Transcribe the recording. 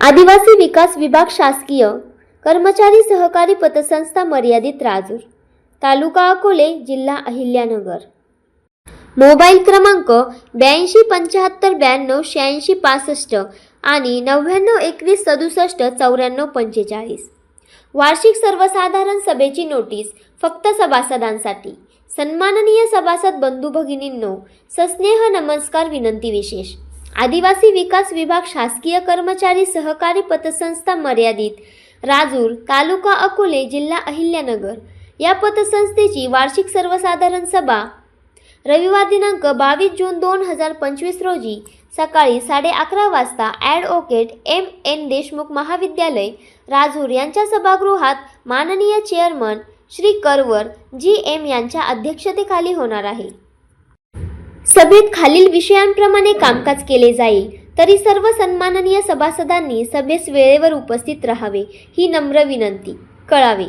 आदिवासी विकास विभाग शासकीय कर्मचारी सहकारी पतसंस्था मर्यादित राजूर तालुका अकोले जिल्हा अहिल्यानगर. मोबाईल क्रमांक ब्याऐंशी पंच्याहत्तर ब्याण्णव शहाऐंशी पासष्ट आणि नव्याण्णव एकवीस सदुसष्ट चौऱ्याण्णव पंचेचाळीस. वार्षिक सर्वसाधारण सभेची नोटीस फक्त सभासदांसाठी. सन्माननीय सभासद बंधू भगिनींनो सस्नेह नमस्कार विनंती विशेष. आदिवासी विकास विभाग शासकीय कर्मचारी सहकारी पतसंस्था मर्यादित राजूर तालुका अकोले जिल्हा अहिल्यानगर. या पतसंस्थेची वार्षिक सर्वसाधारण सभा रविवार दिनांक बावीस जून दोन हजार पंचवीस रोजी सकाळी साडे अकरा वाजता ॲडव्होकेट एम एन देशमुख महाविद्यालय राजूर यांच्या सभागृहात माननीय चेअरमन श्री करवर जी एम यांच्या अध्यक्षतेखाली होणार आहे. सभेत खालील विषयांप्रमाणे कामकाज केले जाईल तरी सर्व सन्माननीय सभासदांनी सभेस वेळेवर उपस्थित राहावे ही नम्र विनंती. कळावे.